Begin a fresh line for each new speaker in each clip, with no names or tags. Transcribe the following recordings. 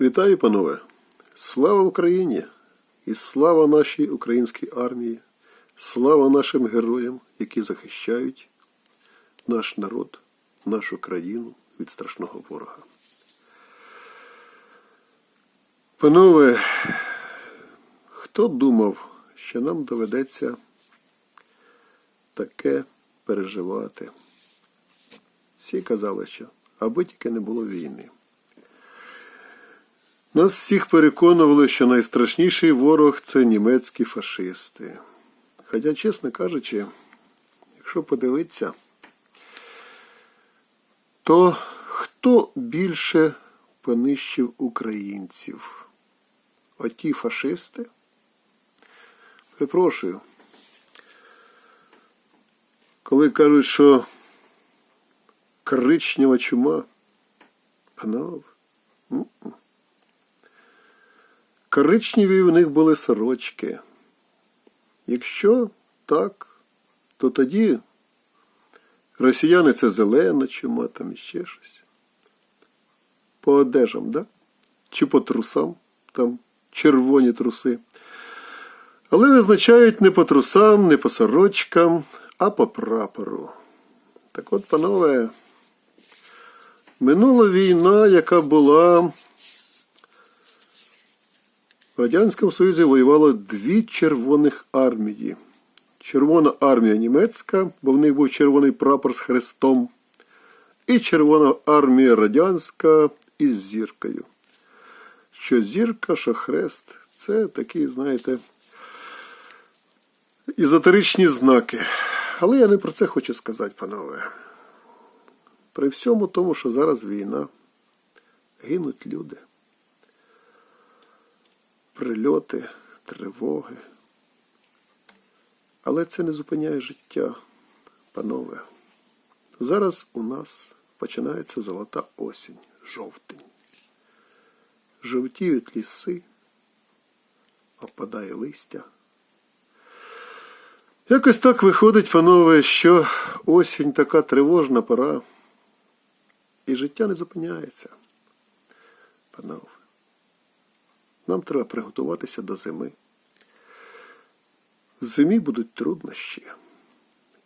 Вітаю, панове! Слава Україні! І слава нашій українській армії! Слава нашим героям, які захищають наш народ, нашу країну від страшного ворога. Панове, хто думав, що нам доведеться таке переживати? Всі казали, що аби тільки не було війни. Нас всіх переконували, що найстрашніший ворог це німецькі фашисти. Хоча, чесно кажучи, якщо подивитися, то хто більше понищив українців? Оті фашисти? Припрошую. Коли кажуть, що коричнева чума, панове, Коричневі в них були сорочки. Якщо так, то тоді росіяни це зелена чума, там іще щось. По одежам, да? Чи по трусам, там червоні труси. Але визначають не по трусам, не по сорочкам, а по прапору. Так от, панове, минула війна, яка була в Радянському Союзі воювало дві червоних армії. Червона армія німецька, бо в них був червоний прапор з хрестом, і Червона армія радянська із зіркою. Що зірка, що хрест це такі, знаєте, ізотеричні знаки. Але я не про це хочу сказати, панове. При всьому тому, що зараз війна, гинуть люди прильоти, тривоги. Але це не зупиняє життя, панове. Зараз у нас починається золота осінь, жовтень. Жовтіють ліси, опадає листя. Якось так виходить, панове, що осінь така тривожна пора, і життя не зупиняється. Панове. Нам треба приготуватися до зими. В зимі будуть труднощі.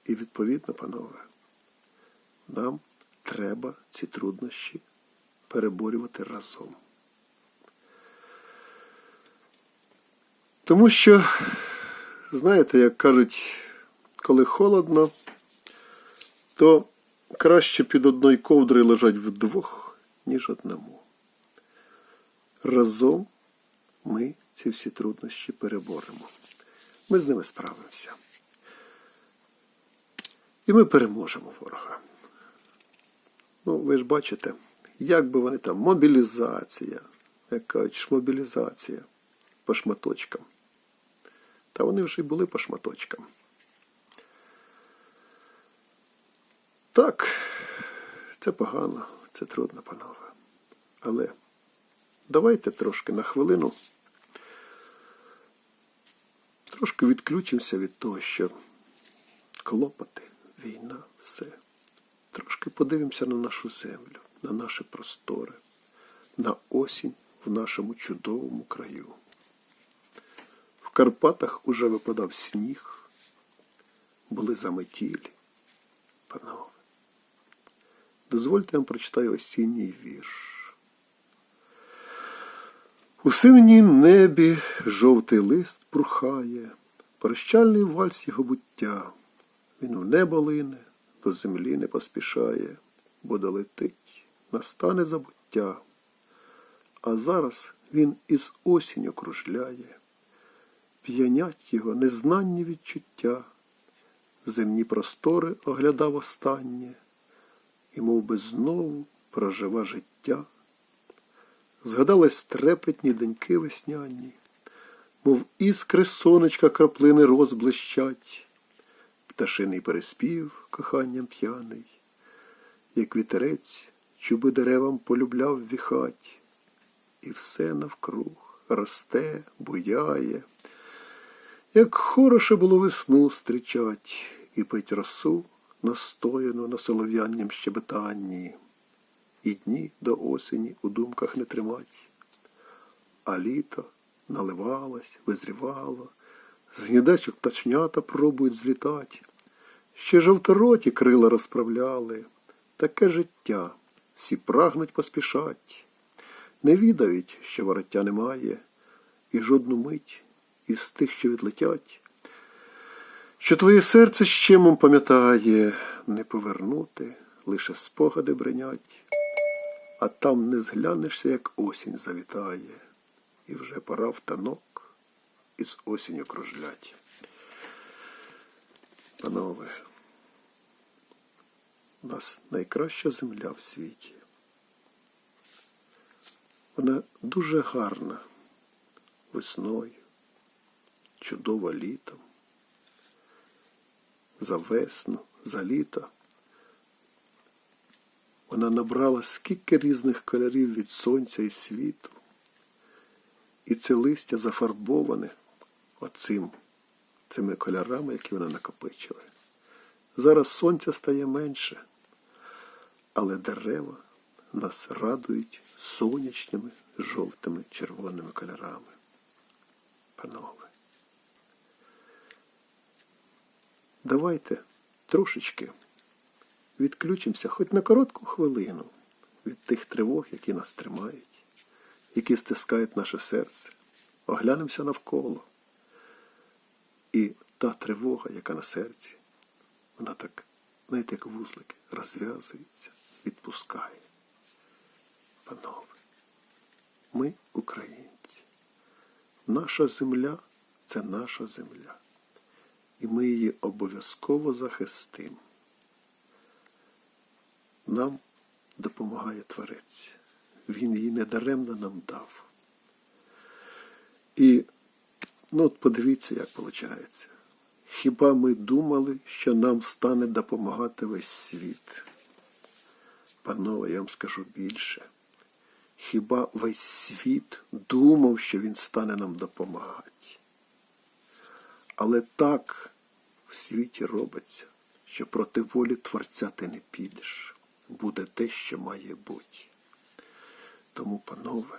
І відповідно, панове, нам треба ці труднощі переборювати разом. Тому що, знаєте, як кажуть, коли холодно, то краще під одною ковдрою лежать вдвох, ніж одному. Разом ми ці всі труднощі переборемо. Ми з ними справимося. І ми переможемо ворога. Ну, ви ж бачите, як би вони там, мобілізація, як кажуть, шмобілізація по шматочкам. Та вони вже й були по шматочкам. Так, це погано, це трудно, панове. Але давайте трошки на хвилину трошки відключимося від того, що клопоти, війна, все. Трошки подивимося на нашу землю, на наші простори, на осінь в нашому чудовому краю. В Карпатах уже випадав сніг, були заметілі. Панове, дозвольте вам прочитаю осінній вірш. У синім небі жовтий лист прухає, прощальний вальс його буття. Він у небо лине, до землі не поспішає, бо долетить, настане забуття. А зараз він із осінню кружляє, п'янять його незнанні відчуття, земні простори оглядав останнє, і мов би знову прожива життя. Згадались трепетні деньки весняні, мов іскри сонечка краплини розблищать, пташиний переспів коханням п'яний, як вітерець чуби деревам полюбляв віхать, і все навкруг росте, буяє, як хороше було весну зустрічать і пить росу настояно на солов'яннім щебетанні і дні до осені у думках не тримать. а літо наливалось, визрівало, з гнідечок пташнята пробують злітати. Ще жовтороті крила розправляли, таке життя, всі прагнуть поспішать, не відають, що вороття немає, і жодну мить із тих, що відлетять, що твоє серце щемом пам'ятає, не повернути, лише спогади бренять, а там не зглянешся, як осінь завітає, і вже пора в танок із осінню кружлять. Панове, у нас найкраща земля в світі. Вона дуже гарна весною, чудова літом. За весну, за літо. Вона набрала скільки різних кольорів від сонця і світу. І це листя зафарбоване оцим, цими кольорами, які вона накопичила. Зараз сонця стає менше, але дерева нас радують сонячними, жовтими, червоними кольорами. Панове, давайте трошечки відключимося хоч на коротку хвилину від тих тривог, які нас тримають, які стискають наше серце. Оглянемося навколо. І та тривога, яка на серці, вона так, знаєте, як вузлики, розв'язується, відпускає. Панове, ми українці. Наша земля це наша земля. І ми її обов'язково захистимо. Нам допомагає Творець. Він її недаремно нам дав. І ну от подивіться, як виходить. Хіба ми думали, що нам стане допомагати весь світ? Панове, я вам скажу більше. Хіба весь світ думав, що він стане нам допомагати? Але так в світі робиться, що проти волі Творця ти не підеш. Буде те, що має бути. Тому, панове,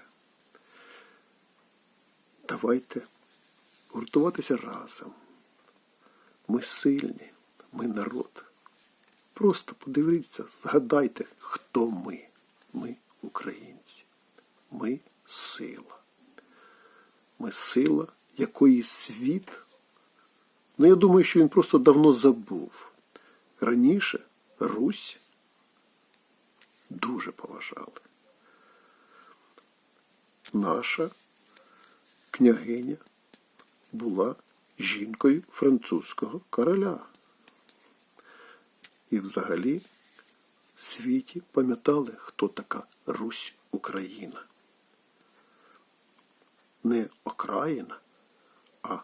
давайте гуртуватися разом. Ми сильні, ми народ. Просто подивіться, згадайте, хто ми. Ми українці. Ми сила. Ми сила, якої світ. Ну, я думаю, що він просто давно забув. Раніше Русь дуже поважали. Наша княгиня була жінкою французького короля. І взагалі в світі пам'ятали, хто така Русь Україна. Не окраїна, а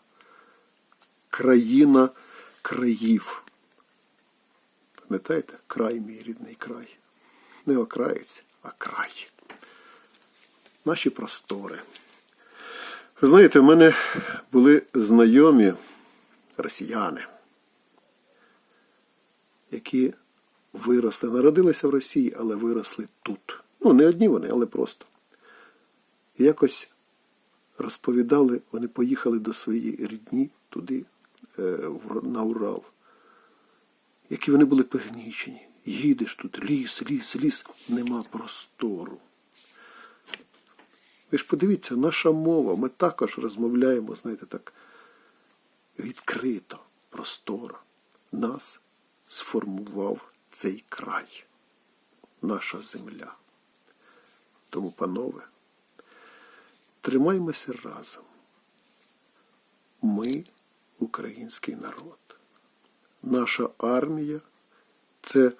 країна країв. Пам'ятаєте, край мій рідний край. Не окраєць, а край. Наші простори. Ви знаєте, в мене були знайомі росіяни, які виросли, народилися в Росії, але виросли тут. Ну, не одні вони, але просто. І якось розповідали, вони поїхали до своєї рідні туди, е, на Урал. Які вони були погнічені. Їдеш тут, ліс, ліс, ліс, нема простору. Ви ж подивіться, наша мова, ми також розмовляємо, знаєте, так відкрито, просторо. Нас сформував цей край, наша земля. Тому, панове, тримаймося разом. Ми український народ. Наша армія це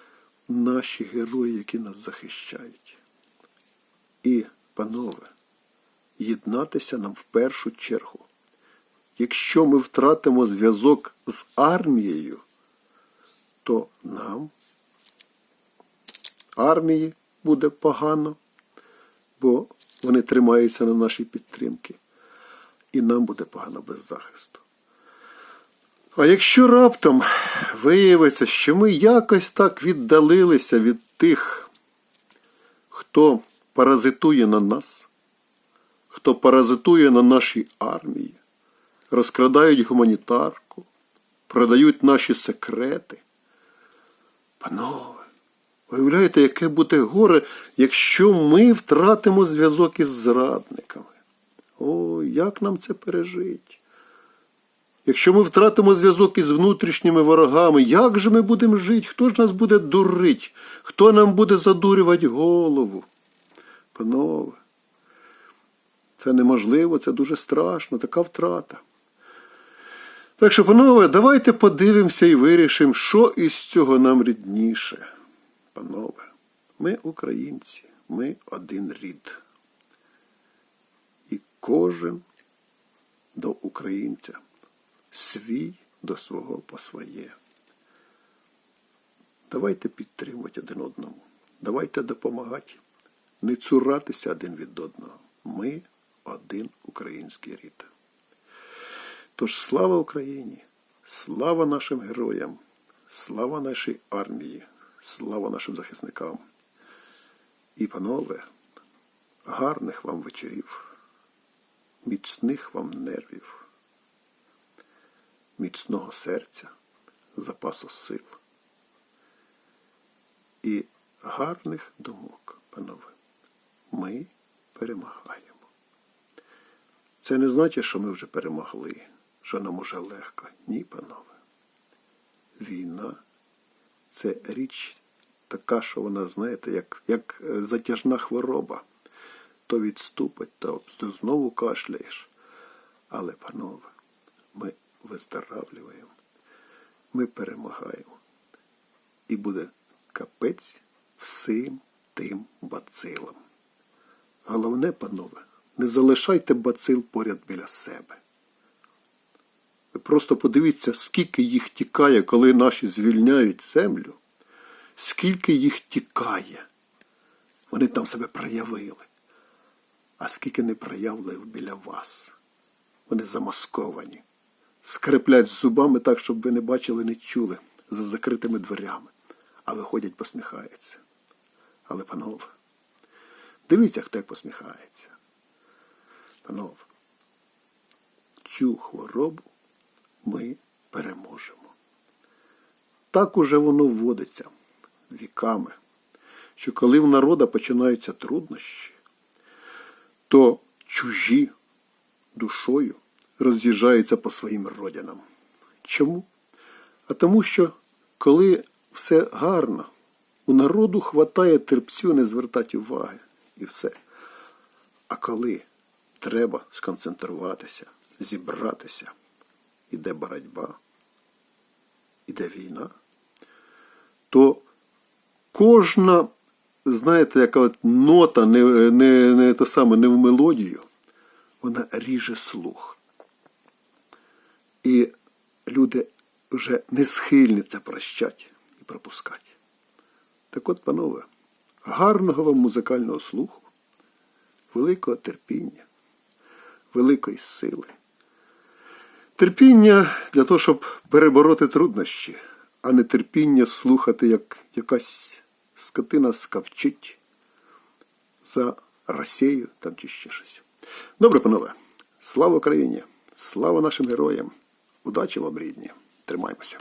наші герої, які нас захищають. І, панове, єднатися нам в першу чергу. Якщо ми втратимо зв'язок з армією, то нам армії буде погано, бо вони тримаються на нашій підтримці, і нам буде погано без захисту. А якщо раптом виявиться, що ми якось так віддалилися від тих, хто паразитує на нас, хто паразитує на нашій армії, розкрадають гуманітарку, продають наші секрети. Панове, виявляєте, яке буде горе, якщо ми втратимо зв'язок із зрадниками. О, як нам це пережить? Якщо ми втратимо зв'язок із внутрішніми ворогами, як же ми будемо жити? Хто ж нас буде дурить? Хто нам буде задурювати голову? Панове, це неможливо, це дуже страшно, така втрата. Так що, панове, давайте подивимося і вирішимо, що із цього нам рідніше. Панове, ми українці, ми один рід. І кожен до українця, свій до свого по своє. Давайте підтримувати один одному. Давайте допомагати, не цуратися один від одного. Ми один український рід. Тож слава Україні, слава нашим героям, слава нашій армії, слава нашим захисникам. І, панове, гарних вам вечорів, міцних вам нервів, міцного серця, запасу сил і гарних думок, панове. Ми перемагаємо. Це не значить, що ми вже перемогли, що нам уже легко. Ні, панове. Війна це річ така, що вона, знаєте, як, як е, затяжна хвороба. То відступить, то, то знову кашляєш. Але, панове, ми виздоравлюємо, ми перемагаємо. І буде капець всім тим бацилам. Головне, панове, не залишайте бацил поряд біля себе. Ви просто подивіться, скільки їх тікає, коли наші звільняють землю, скільки їх тікає. Вони там себе проявили. А скільки не проявили біля вас. Вони замасковані, скреплять зубами так, щоб ви не бачили, не чули за закритими дверями, а виходять, посміхаються. Але, панове, дивіться, хто як посміхається. Панове, цю хворобу ми переможемо. Так уже воно вводиться віками, що коли в народа починаються труднощі, то чужі душою роз'їжджаються по своїм родинам. Чому? А тому, що коли все гарно, у народу хватає терпцю не звертати уваги і все. А коли треба сконцентруватися, зібратися, іде боротьба, іде війна, то кожна, знаєте, яка от нота не, не, не, те саме, не в мелодію, вона ріже слух. І люди вже не схильні це прощати і пропускати. Так от, панове, гарного вам музикального слуху, великого терпіння, великої сили. Терпіння для того, щоб перебороти труднощі, а не терпіння слухати, як якась скотина скавчить за Росію там чи ще щось. Добре, панове, слава Україні! Слава нашим героям! Удачі вам, рідні! Тримаймося!